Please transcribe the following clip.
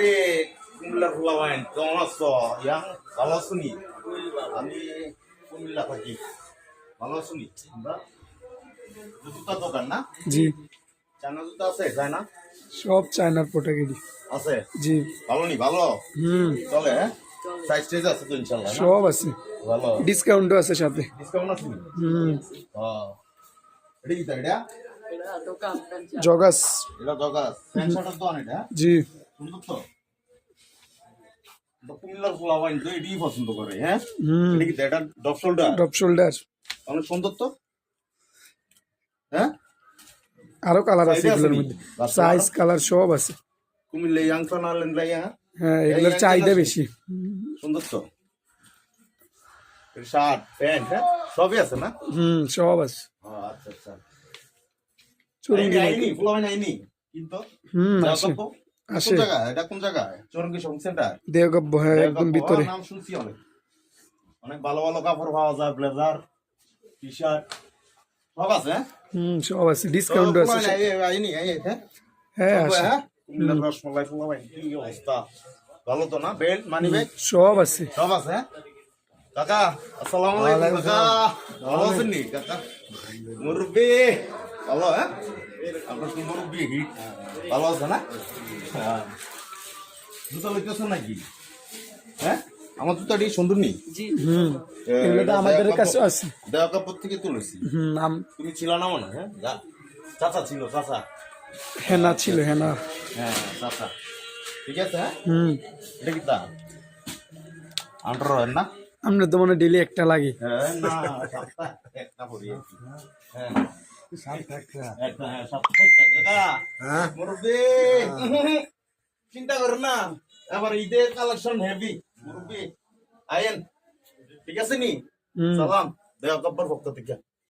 রে কুমিল্লার ফুলাবাইন কেমন আছো ইয়াং ভালো আছো নি আমি কুমিল্লা থাকি ভালো আছো নি তোমরা? দোকান না? জি। চায়না জুতা আছে চায়না? সব চায়নার প্রোটাগিরি আছে? জি। ভালো নি ভালো? হুম। চলে হ্যাঁ? সাইজ টাইজ আছে তো ইনশাল্লাহ সব আছে। ভালো। ডিসকাউন্টও আছে সাথে। ডিসকাউন্ট আছে হুম। হ্যাঁ এটা কি এটা? জগাস। এটা দোকান হ্যাঁ? জি। সুন্দর তো? এটাই পছন্দ করে হ্যাঁ? এটা কি? এটা ডপ শোল্ডার? Top shoulder. অনেক সুন্দর তো? হ্যাঁ? আরও কালার আছে এগুলোর মধ্যে। সাইজ কালার সব আছে। কুমিল্লা ইয়াংটা না লেনরা ইয়া হ্যাঁ এগুলোর চাহিদা বেশি। সুন্দর তো? শার্ট প্যান্ট হ্যাঁ? সবই আছে না? হুম সব আছে। চুরুঙ্গি আইনি, আইনি ফুলাবাইন কিন্তু হুম যাও কোন জায়গায়? এটা কোন জায়গায়? Chowringhee shopping centre? দেওগব্য হ্যাঁ একদম ভিতরে। নাম শুনছি অনেক। অনেক ভালো ভালো কাপড় পাওয়া যায় ব্লেজার টি শার্ট সব আছে হ্যাঁ? হুম সব আছে আইনি, হ্যাঁ? হ্যাঁ হ্যাঁ? রসমালাই কি অবস্থা? ভালো তো না? বেল্ট মানি ব্যাগ সব আছে। সব আছে হ্যাঁ? কাকা আসসালামু আলাইকুম কাকা। ভালো আছেন নি কাকা? মুরব্বি! ভালো হ্যাঁ? আপনার কি মুরব্বি হিট ভালো আছে না? হ্যাঁ। জুতা লইতেছ নাকি? হ্যাঁ? আমার জুতাটি সুন্দর নি হুম। এগুলো তো আমাদের কাছে আছে। দেওয়া কাপড় থেকে তুলেছি। আম- তুমি ছিল না মনে হ্যাঁ যা- চাচা ছিল চাচা। হেনা ছিল হেনা। হ্যাঁ চাচা। ঠিক আছে হ্যাঁ? হুম। এটা কি তা আন্ডার না? আমরা তো মনে ডেলি একটা লাগে। হ্যাঁ। হ্যাঁ। একটা, হ্যাঁ, চিন্তা করো না আবার ঈদের কালেকশন হেভি মুরব্বি। আয়েন ঠিক আছে নি? হুম। সালাম দেখ ভক্ত পক্ষ থেকে।